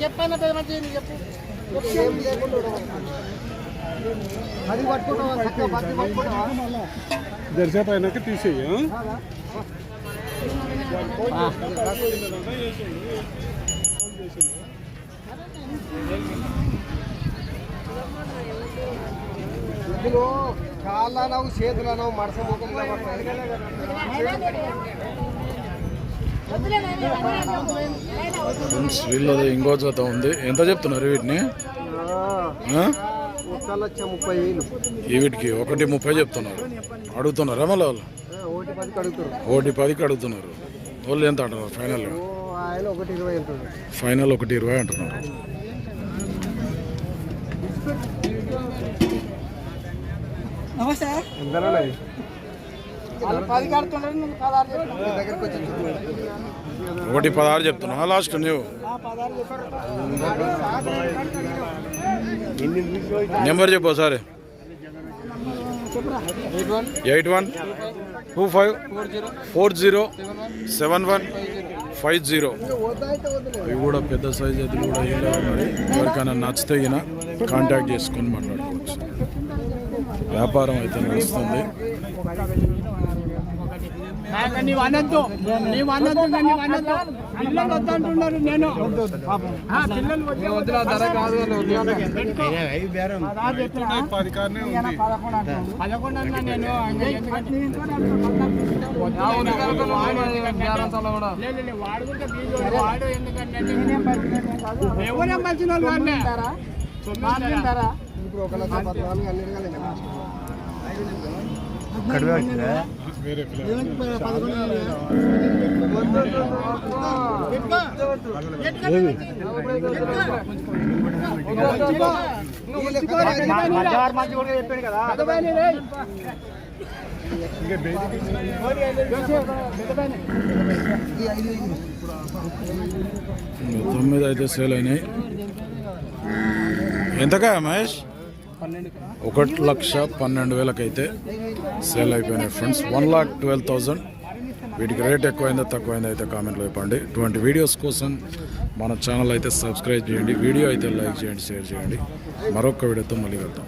చెప్పానంటే మంచి చెప్పు అది పట్టుకుంటావా చక్కగా పత్తి పట్టుకుంటావా దర్శనం అయినాక తీసేయి ఇందులో కాళ్ళనవు చేతులనవు మడస ఫ్రెండ్స్ వీళ్ళది ఇంకో జత ఉంది. ఎంత చెప్తున్నారు వీటిని? ఒక్కళ్ళు వచ్చే ముప్పై వేలు. ఈ వీటికి ఒకటి ముప్పై చెప్తున్నారు. అడుగుతున్నారా మళ్ళీ వాళ్ళు? ఒకటి పదికి అడుగుతున్నారు. వాళ్ళు ఎంత అంటున్నారు? ఫైనల్ ఫైనల్ ఒకటి ఇరవై అంటున్నారు. చూడు. ఒకటి పదహారు చెప్తున్నా. లాస్ట్ నువ్వు. నెంబర్ చెప్పు ఒకసారి. చెప్పురా eight one two five four zero seven one five zero. ఇవి కూడా పెద్ద సైజ్ అది కూడా ఎవరికైనా నచ్చితే కాంటాక్ట్ చేసుకొని మాట్లాడుకోవచ్చు వ్యాపారం అయితే నడుస్తుంది. నీవు అనొద్దు. నీవు అనొద్దు నీవు అనొద్దు. పిల్లలు వద్దంటున్నారు నేను. ఆ, పిల్లలు వద్దు ధర కాదు పది కార్నే ఉంది. పదకొండు అన్నా నేను. వాడు కూడా బీజోడు, వాడు ఎందుకంటే ఎవరేం మంచిన వాళ్ళు వాడినే. ఇప్పుడు ఒక లక్ష పద్నాలుగు తొమ్మిది అయితే సేల్ అయినాయి. ఎంతకా మహేష్? ఒకటి లక్ష పన్నెండు వేలకైతే సేల్ అయిపోయినాయి friends one lakh twelve thousand వీటికి రేట్ ఎక్కువైందో తక్కువైందా అయితే కామెంట్లో ఇవ్వండి ఇటువంటి వీడియోస్ కోసం మన ఛానల్ అయితే సబ్స్క్రైబ్ చేయండి. వీడియో అయితే లైక్ చేయండి షేర్ చేయండి. మరొక వీడియోతో మళ్ళీ వెళ్తాం